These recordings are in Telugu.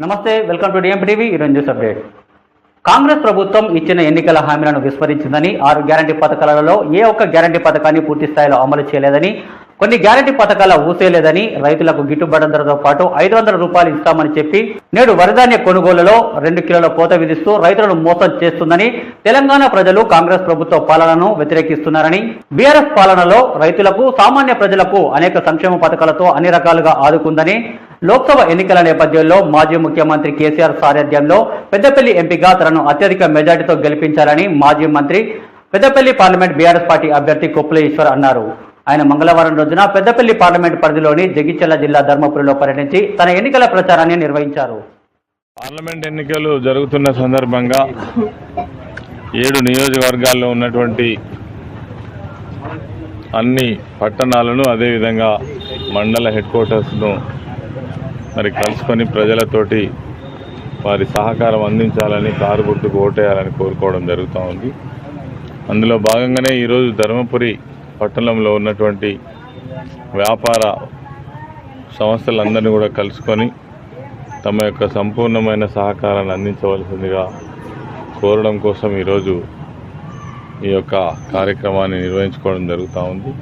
నమస్తే వెల్కమ్ టు డిఎంపీ టీవీ ఈరోజు న్యూస్ అప్డేట్ కాంగ్రెస్ ప్రభుత్వం ఇచ్చిన ఎన్నికల హామీలను విస్మరించిందని ఆరు గ్యారంటీ పథకాలలో ఏ ఒక్క గ్యారంటీ పథకాన్ని పూర్తి స్థాయిలో అమలు చేయలేదని కొన్ని గ్యారంటీ పథకాల ఊసేలేదని రైతులకు గిట్టుబాటు ధరతో పాటు ఐదు వందల రూపాయలు ఇస్తామని చెప్పి నేడు వరిధాన్య కొనుగోలులో రెండు కిలోల కోత విధిస్తూ రైతులను మోసం చేస్తుందని తెలంగాణ ప్రజలు కాంగ్రెస్ ప్రభుత్వ పాలనను వ్యతిరేకిస్తున్నారని బీఆర్ఎస్ పాలనలో రైతులకు సామాన్య ప్రజలకు అనేక సంక్షేమ పథకాలతో అన్ని రకాలుగా ఆదుకుందని లోక్సభ ఎన్నికల నేపథ్యంలో మాజీ ముఖ్యమంత్రి కేసీఆర్ సారథ్యంలో పెద్దపల్లి ఎంపీగా తనను అత్యధిక మెజార్టీతో గెలిపించారని మాజీ మంత్రి పెద్దపల్లి పార్లమెంట్ బీఆర్ఎస్ పార్టీ అభ్యర్థి కొప్పుల ఈశ్వర్ అన్నారు. ఆయన మంగళవారం రోజున పెద్దపల్లి పార్లమెంట్ పరిధిలోని జగిత్యాల జిల్లా ధర్మపురిలో పర్యటించి తన ఎన్నికల ప్రచారాన్ని నిర్వహించారు. పార్లమెంట్ ఎన్నికలు జరుగుతున్న సందర్భంగా ఏడు నియోజకవర్గాల్లో ఉన్నటువంటి అన్ని పట్టణాలను అదేవిధంగా మండల హెడ్ క్వార్టర్స్ను మరి కలుసుకొని ప్రజలతోటి వారి సహకారం అందించాలని కారు గుర్తుకు ఓటేయాలని కోరుకోవడం జరుగుతూ ఉంది. అందులో భాగంగానే ఈరోజు ధర్మపురి పట్టణంలో ఉన్నటువంటి వ్యాపార సంస్థలందరినీ కూడా కలుసుకొని తమ యొక్క సంపూర్ణమైన సహకారాన్ని అందించవలసిందిగా కోరడం కోసం ఈరోజు ఈ యొక్క కార్యక్రమాన్ని నిర్వహించుకోవడం జరుగుతూ ఉంది.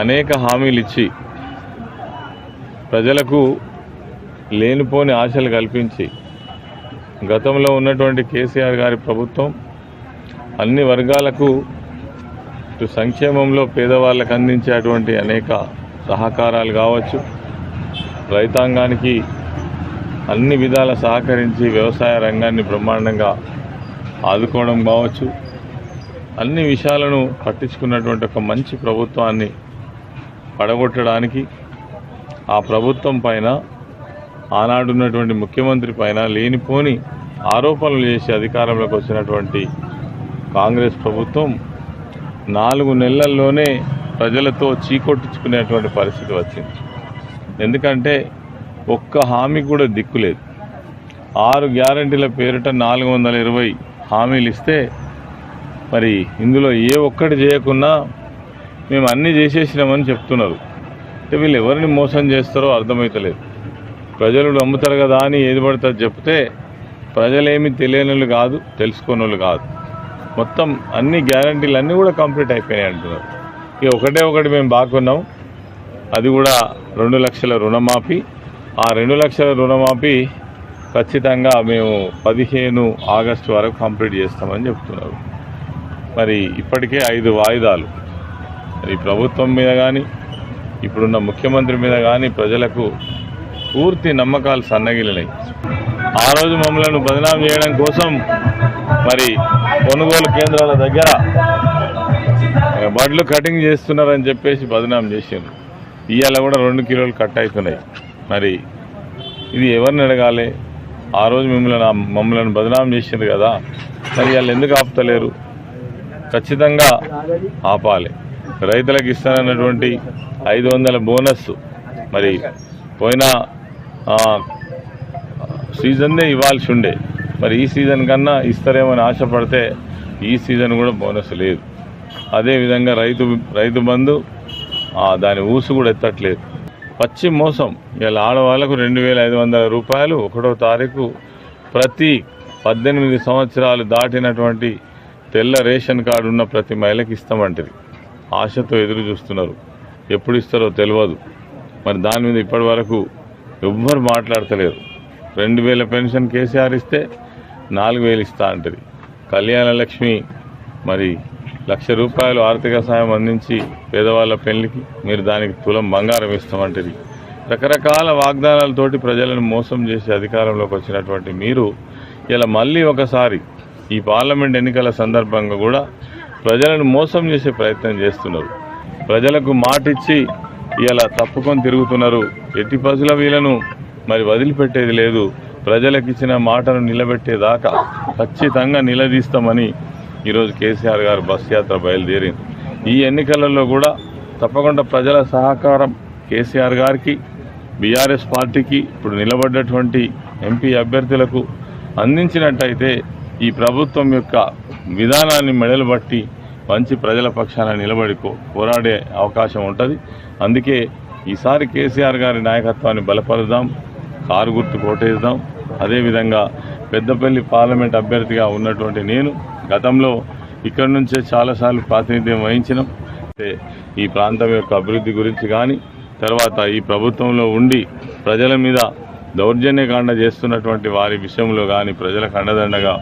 అనేక హామీలు ఇచ్చి ప్రజలకు లేనిపోని ఆశలు కల్పించి గతంలో ఉన్నటువంటి కేసీఆర్ గారి ప్రభుత్వం అన్ని వర్గాలకు ఇటు సంక్షేమంలో పేదవాళ్ళకు అందించేటువంటి అనేక సహకారాలు కావచ్చు. రైతాంగానికి అన్ని విధాల సహకరించి వ్యవసాయ రంగాన్ని బ్రహ్మాండంగా ఆదుకోవడం కావచ్చు. అన్ని విషయాలను పట్టించుకున్నటువంటి ఒక మంచి ప్రభుత్వాన్ని పడగొట్టడానికి ఆ ప్రభుత్వం పైన ఆనాడున్నటువంటి ముఖ్యమంత్రి పైన లేనిపోని ఆరోపణలు చేసి అధికారంలోకి వచ్చినటువంటి కాంగ్రెస్ ప్రభుత్వం నాలుగు నెలల్లోనే ప్రజలతో చీకొట్టించుకునేటువంటి పరిస్థితి వచ్చింది. ఎందుకంటే ఒక్క హామీ కూడా దిక్కులేదు ఆరు గ్యారంటీల పేరిట నాలుగు వందల ఇరవై హామీలు ఇస్తే మరి ఇందులో ఏ ఒక్కటి చేయకున్నా మేము అన్నీ చేసేసినామని చెప్తున్నారు. అంటే వీళ్ళు ఎవరిని మోసం చేస్తారో అర్థమవుతలేదు ప్రజలు నమ్ముతారు కదా అని ఏది పడితే చెప్తే ప్రజలేమి తెలియని వాళ్ళు కాదు తెలుసుకునే కాదు. మొత్తం అన్ని గ్యారంటీలు అన్నీ కూడా కంప్లీట్ అయిపోయినాయి అంటున్నారు. ఇక ఒకటే ఒకటి మేము బాగున్నాం అది కూడా రెండు లక్షల రుణమాఫీ. ఆ రెండు లక్షల రుణమాఫీ ఖచ్చితంగా మేము పదిహేను ఆగస్టు వరకు కంప్లీట్ చేస్తామని చెప్తున్నారు. మరి ఇప్పటికే ఐదు వాయిదాలు. మరి ప్రభుత్వం మీద కానీ ఇప్పుడున్న ముఖ్యమంత్రి మీద కానీ ప్రజలకు పూర్తి నమ్మకాలు సన్నగిలినాయి ఆ రోజు మమ్మల్ని బదనాం చేయడం కోసం మరి కొనుగోలు కేంద్రాల దగ్గర బడ్లు కటింగ్ చేస్తున్నారని చెప్పేసి బదనాం చేసిండ్రు. ఇవాళ కూడా రెండు కిలోలు కట్ అవుతున్నాయి. మరి ఇది ఎవరిని అడగాలి? ఆ రోజు మిమ్మల్ని మమ్మల్ని బదనాం చేసిండ్రు కదా. మరి వాళ్ళు ఎందుకు ఆపుతలేరు? ఖచ్చితంగా ఆపాలి. రైతులకు ఇస్తానన్నటువంటి ఐదు వందల బోనస్ మరి పోయిన సీజన్నే ఇవ్వాల్సి ఉండే. మరి ఈ సీజన్ కన్నా ఇస్తారేమని ఆశపడితే ఈ సీజన్ కూడా బోనస్ లేదు. అదేవిధంగా రైతు రైతు బంధు దాని ఊసు కూడా ఎత్తట్లేదు. పచ్చి మోసం. ఇలా ఆడవాళ్ళకు రెండు వేల ఐదు వందల రూపాయలు ఒకటో తారీఖు ప్రతి పద్దెనిమిది సంవత్సరాలు దాటినటువంటి తెల్ల రేషన్ కార్డు ఉన్న ప్రతి మహిళకి ఇస్తామంటది ఆశతో ఎదురు చూస్తున్నారు. ఎప్పుడు ఇస్తారో తెలియదు మరి దాని మీద ఇప్పటి వరకు ఎవ్వరు మాట్లాడతలేరు. రెండు వేల పెన్షన్ కేసీఆర్ ఇస్తే నాలుగు వేలు ఇస్తా అంటది. కళ్యాణ లక్ష్మి మరి లక్ష రూపాయలు ఆర్థిక సాయం అందించి పేదవాళ్ళ పెళ్ళికి మీరు దానికి తులం బంగారం ఇస్తామంటది. రకరకాల వాగ్దానాలతోటి ప్రజలను మోసం చేసి అధికారంలోకి వచ్చినటువంటి మీరు ఇలా మళ్ళీ ఒకసారి ఈ పార్లమెంట్ ఎన్నికల సందర్భంగా కూడా ప్రజలను మోసం చేసే ప్రయత్నం చేస్తున్నారు. ప్రజలకు మాటిచ్చి ఇలా తప్పుకొని తిరుగుతున్నారు. ఎట్టి పసుల వీళ్ళను మరి వదిలిపెట్టేది లేదు. ప్రజలకు ఇచ్చిన మాటను నిలబెట్టేదాకా ఖచ్చితంగా నిలదీస్తామని ఈరోజు కేసీఆర్ గారు బస్ యాత్ర బయలుదేరింది. ఈ ఎన్నికలలో కూడా తప్పకుండా ప్రజల సహకారం కేసీఆర్ గారికి బీఆర్ఎస్ పార్టీకి ఇప్పుడు నిలబడ్డటువంటి ఎంపీ అభ్యర్థులకు అందించినట్టయితే ఈ ప్రభుత్వం యొక్క విధానాన్ని మెడలు బట్టి మంచి ప్రజల పక్షాన నిలబడి పోరాడే అవకాశం ఉంటుంది. అందుకే ఈసారి కేసీఆర్ గారి నాయకత్వాన్ని బలపరుదాం కారు గుర్తు కోటేద్దాం. అదేవిధంగా పెద్దపల్లి పార్లమెంట్ అభ్యర్థిగా ఉన్నటువంటి నేను గతంలో ఇక్కడి నుంచే చాలాసార్లు ప్రాతినిధ్యం వహించినాం. ఈ ప్రాంతం యొక్క అభివృద్ధి గురించి కానీ తర్వాత ఈ ప్రభుత్వంలో ఉండి ప్రజల మీద దౌర్జన్యకాండ చేస్తున్నటువంటి వారి విషయంలో కానీ ప్రజలకు అండదండగా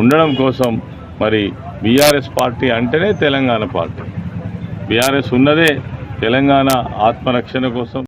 ఉండడం కోసం మరి బీఆర్ఎస్ పార్టీ అంటేనే తెలంగాణ పార్టీ. బీఆర్ఎస్ ఉన్నదే తెలంగాణ ఆత్మరక్షణ కోసం